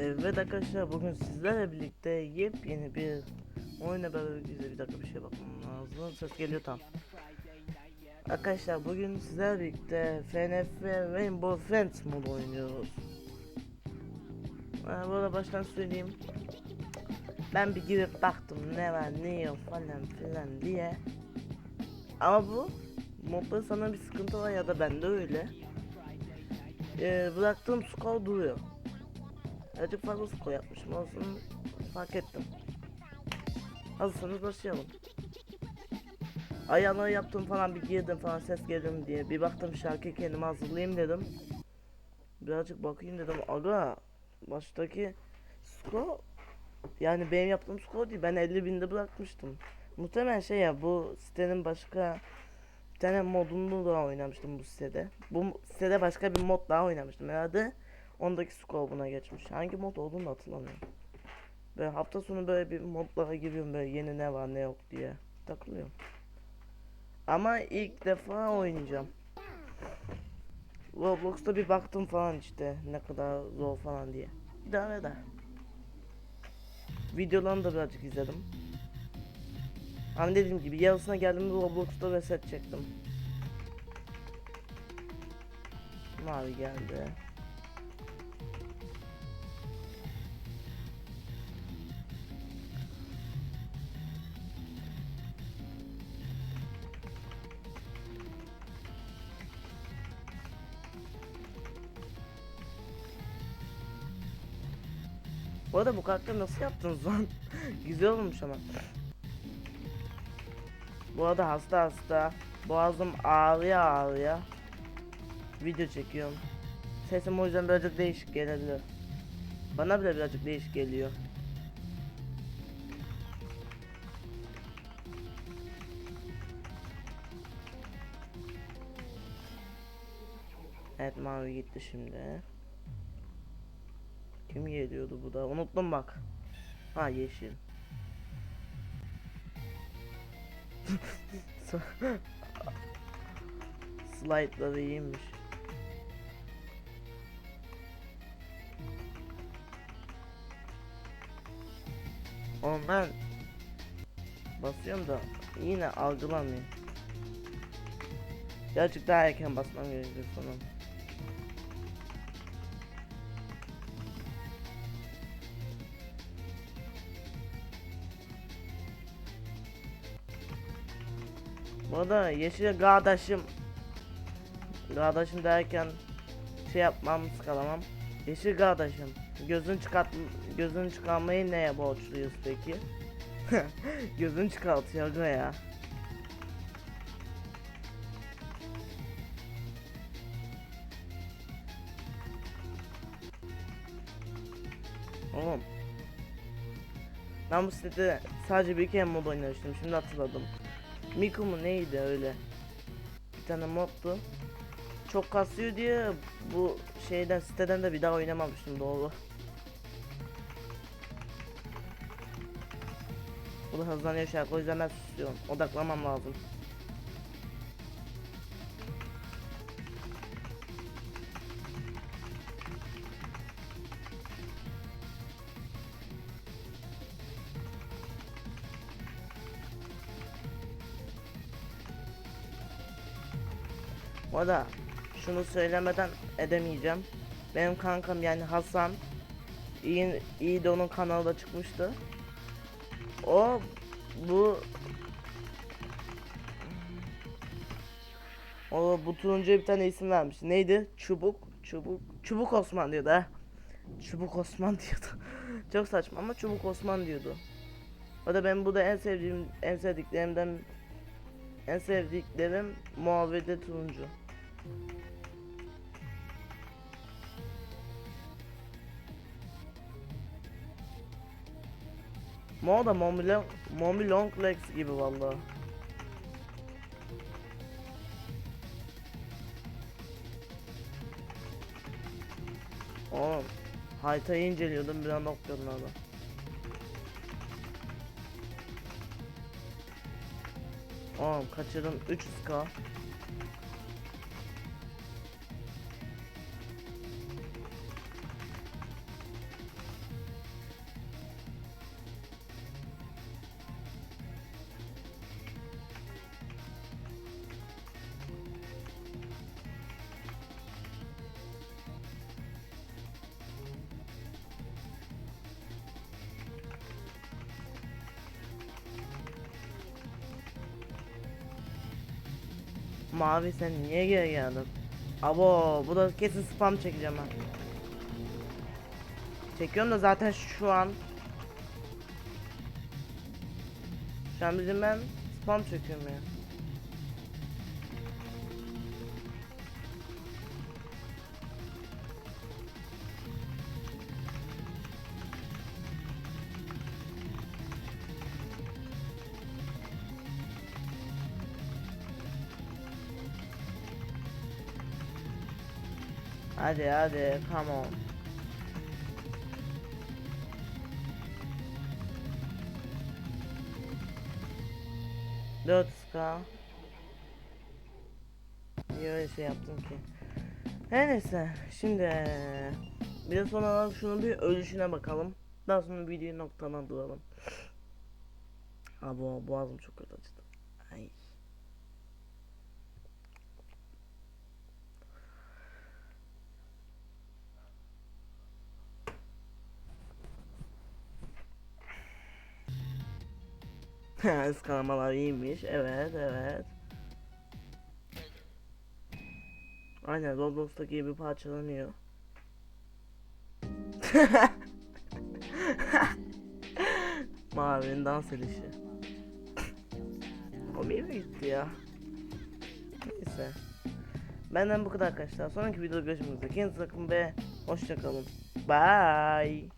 Evet arkadaşlar bugün sizlerle birlikte yepyeni bir oyuna beraber bir dakika bir şey bakmam lazım. Ses geliyor tam Arkadaşlar bugün sizlerle birlikte FNF Rainbow Friends modu oynuyoruz. Ha, Bu baştan söyleyeyim. Ben bir girip baktım ne var ne yok falan filan diye. Ama bu modda sana bir sıkıntı var ya da bende öyle. Ee, Bıraktığım skor duruyor Azıcık fazla skor yapmışım olsun fark ettim. Hazırsanız başlayalım. Ayağına yaptım falan bir girdim falan ses geliyor diye. Bir baktım şarkı kendime hazırlayayım dedim. Birazcık bakayım dedim. Aga baştaki skor yani benim yaptığım skor değil. Ben 50 binde bırakmıştım. Muhtemelen şey ya bu sitenin başka bir tane modunu da oynamıştım bu sitede. Bu sitede başka bir mod daha oynamıştım herhalde. Ondaki skor buna geçmiş. Hangi mod olduğunu hatırlamıyorum. Böyle hafta sonu böyle bir modlara giriyorum böyle yeni ne var ne yok diye takılıyorum. Ama ilk defa oynayacağım. Roblox'ta bir baktım falan işte ne kadar zor falan diye. İdare eder. Videolarını da birazcık izledim. Hani dediğim gibi yarısına geldiğimde Roblox'ta reset çektim. Mavi geldi. Bu arada bu karakteri nasıl yaptınız lan? Güzel olmuş ama. Bu arada hasta hasta. Boğazım ağrıyor ağrıyor. Video çekiyorum. Sesim o yüzden birazcık değişik gelebilir. Bana bile birazcık değişik geliyor. Evet mavi gitti şimdi. Kim geliyordu bu da? Unuttum bak. Ha yeşil. Slide'ları iyiymiş. Ben basıyorum da yine algılamıyor. Gerçek daha erken basmam gerekiyor sanırım. Bu arada yeşil kardeşim. Kardeşim derken şey yapmam sıkalamam. Yeşil kardeşim Gözün çıkart gözün çıkarmayı neye borçluyuz peki? gözün çıkartıyor ya? Oğlum. Ben bu sitede sadece bir kere mod oynamıştım şimdi hatırladım Miku mu neydi öyle? Bir tane moddu. Çok kasıyor diye bu şeyden siteden de bir daha oynamamıştım doğru. Bu da hızlanıyor şarkı o yüzden ben susuyorum. Odaklamam lazım. Bu arada şunu söylemeden edemeyeceğim. Benim kankam yani Hasan iyi, iyi de onun kanalda çıkmıştı. O bu o bu turuncuya bir tane isim vermiş. Neydi? Çubuk, çubuk, çubuk Osman diyordu ha. Çubuk Osman diyordu. Çok saçma ama çubuk Osman diyordu. O da ben bu da en sevdiğim, en sevdiklerimden en sevdiklerim muhabbede turuncu. Mo da Mommy Long, Mommy Long Legs gibi vallahi. Oğlum haritayı inceliyordum bir anda okuyordum abi. Oğlum kaçırdım 300k. Mavi sen niye geri geldin? Abo bu da kesin spam çekeceğim ben. Çekiyorum da zaten şu an Şu an bizim ben spam çekiyorum ya. Hadi hadi come on. Dört ska. Niye öyle şey yaptım ki? Her neyse şimdi bir de son şunun bir ölüşüne bakalım. Daha sonra videoyu noktalandıralım. Abi bu boğazım çok kötü acıdı. Ay. Iskalamalar iyiymiş. Evet, evet. Aynen Roblox'taki gibi parçalanıyor. Mavinin dans edişi. O bir gitti ya? Neyse. Benden bu kadar arkadaşlar. Sonraki videoda görüşmek üzere. Kendinize bakın ve hoşçakalın. Bye.